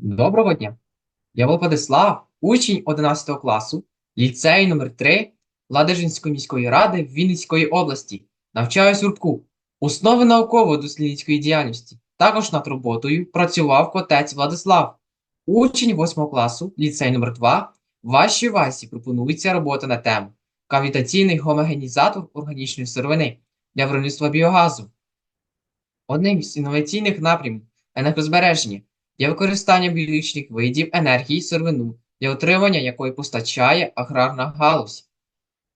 Доброго дня! Я Владислав, учень 11 класу, ліцею номер 3 Ладижинської міської ради Вінницької області. Навчаюсь гуртку Основи науково-дослідницької діяльності. Також над роботою працював котець Владислав. Учень 8 класу, ліцей номер 2 Вашій увазі пропонується робота на тему Кавітаційний гомогенізатор органічної сировини для виробництва біогазу. Одним з інноваційних напрямів енергозбереження є використання біологічних видів енергії сировину для отримання якої постачає аграрна галузь,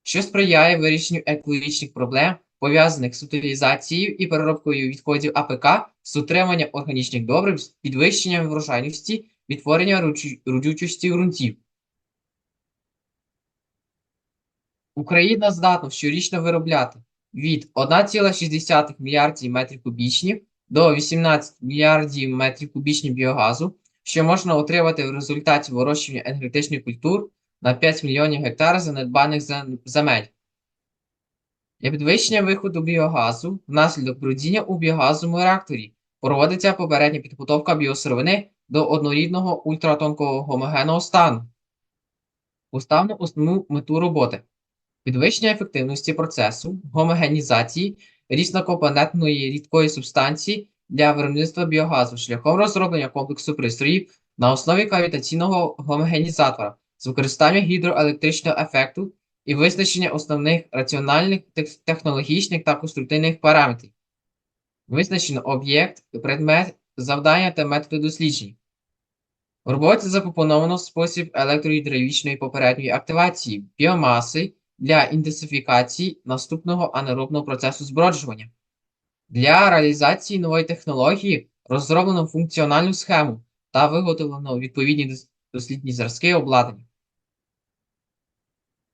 що сприяє вирішенню екологічних проблем, пов'язаних з утилізацією і переробкою відходів АПК з утримання органічних добрив, з підвищенням врожайності, відтворення родю- родючості ґрунтів. Україна здатна щорічно виробляти від 1,6 мільярдів метрів кубічних до 18 мільярдів метрів кубічних біогазу, що можна отримати в результаті вирощування енергетичних культур на 5 мільйонів гектар занедбаних земель. Для підвищення виходу біогазу внаслідок брудіння у біогазовому реакторі проводиться попередня підготовка біосировини до однорідного ультратонкого гомогенного стану. Уставну основну мету роботи підвищення ефективності процесу гомогенізації різнокомпонентної рідкої субстанції для виробництва біогазу шляхом розроблення комплексу пристроїв на основі кавітаційного гомогенізатора з використанням гідроелектричного ефекту і визначення основних раціональних, технологічних та конструктивних параметрів. Визначено об'єкт, предмет, завдання та методи досліджень. В роботі запропоновано спосіб електрогідравлічної попередньої активації біомаси для інтенсифікації наступного анаеробного процесу зброджування. Для реалізації нової технології розроблено функціональну схему та виготовлено відповідні дослідні зразки обладнання.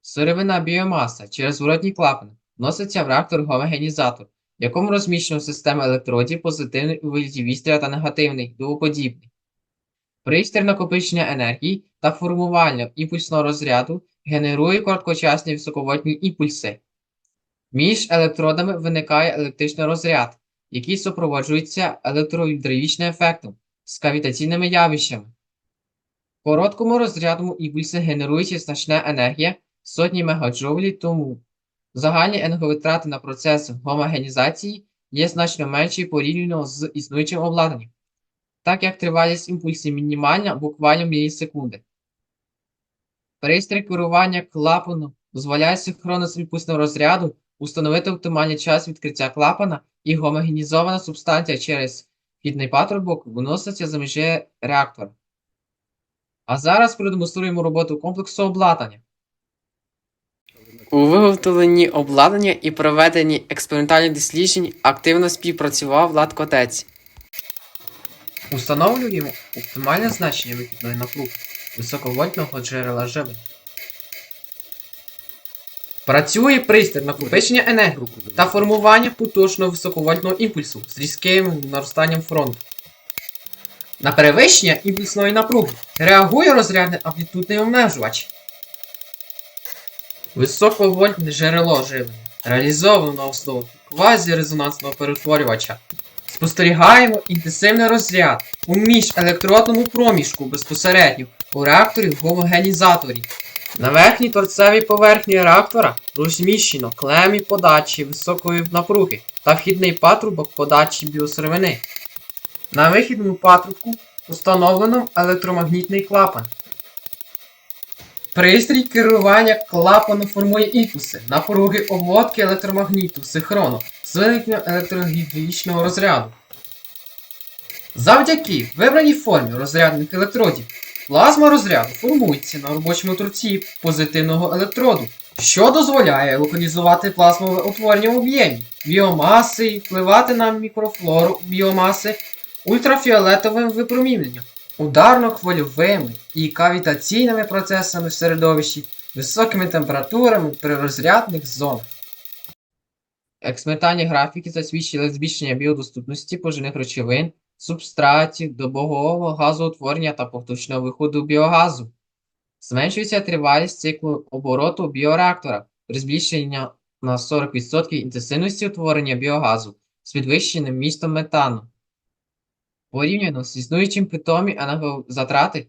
Сировина біомаса через зворотній клапан вноситься в реактор гомогенізатор, в якому розміщено система електродів позитивний у вигляді вістря та негативний, дуоподібний. Пристрій накопичення енергії та формування імпульсного розряду генерує короткочасні високовольтні імпульси. Між електродами виникає електричний розряд, який супроводжується електрогідравлічним ефектом з кавітаційними явищами. В короткому розрядному імпульсі генерується значна енергія сотні мегаджоулів, тому загальні енерговитрати на процес гомогенізації є значно менші порівняно з існуючим обладнанням, так як тривалість імпульсів мінімальна буквально мілісекунди. Пристрій керування клапаном дозволяє синхронно з розряду установити оптимальний час відкриття клапана і гомогенізована субстанція через вхідний патрубок виноситься за межі реактора. А зараз продемонструємо роботу комплексу обладнання. У виготовленні обладнання і проведенні експериментальних досліджень активно співпрацював Влад Котець. Установлюємо оптимальне значення вихідної напруги високовольтного джерела живлення. Працює пристрій накопичення енергії та формування потужного високовольтного імпульсу з різким наростанням фронту. На перевищення імпульсної напруги реагує розрядний амплітудний обмежувач. Високовольтне джерело живлення реалізовано на основі квазірезонансного перетворювача. Спостерігаємо інтенсивний розряд у міжелектродному проміжку безпосередньо у реакторі гомогенізаторі. На верхній торцевій поверхні реактора розміщено клемі подачі високої напруги та вхідний патрубок подачі біосировини. На вихідному патрубку установлено електромагнітний клапан. Пристрій керування клапану формує імпульси напруги обводки електромагніту синхронно з виникненням електрогідравлічного розряду. Завдяки вибраній формі розрядних електродів плазма розряду формується на робочому торці позитивного електроду, що дозволяє локалізувати плазмове утворення в об'ємі біомаси і впливати на мікрофлору біомаси ультрафіолетовим випроміненням, ударно-хвильовими і кавітаційними процесами в середовищі, високими температурами при розрядних зонах. Експериментальні графіки засвідчили збільшення біодоступності поживних речовин, субстратів, добового газоутворення та поточного виходу біогазу. Зменшується тривалість циклу обороту біореактора при збільшенні на 40% інтенсивності утворення біогазу з підвищеним містом метану. Порівняно з існуючим питомі енергозатрати,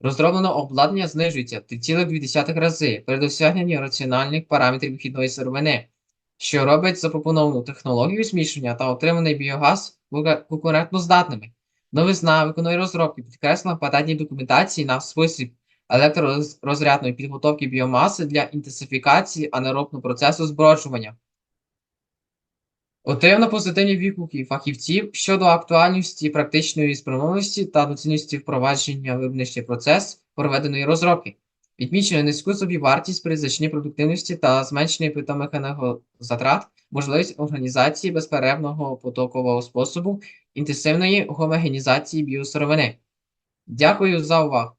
розроблено обладнання знижується в 3,2 рази при досягненні раціональних параметрів вихідної сировини, що робить запропоновану технологію змішування та отриманий біогаз конкурентноздатними. Новизна виконної розробки підкреслена в патентній документації на спосіб електророзрядної підготовки біомаси для інтенсифікації анаеробного процесу зброджування. Отримано позитивні відгуки фахівців щодо актуальності практичної спроможності та доцільності впровадження в виробничий процес проведеної розробки. Відмічено низьку собівартість при значній продуктивності та зменшенні питомих енергозатрат, можливість організації безперервного потокового способу інтенсивної гомогенізації біосировини. Дякую за увагу.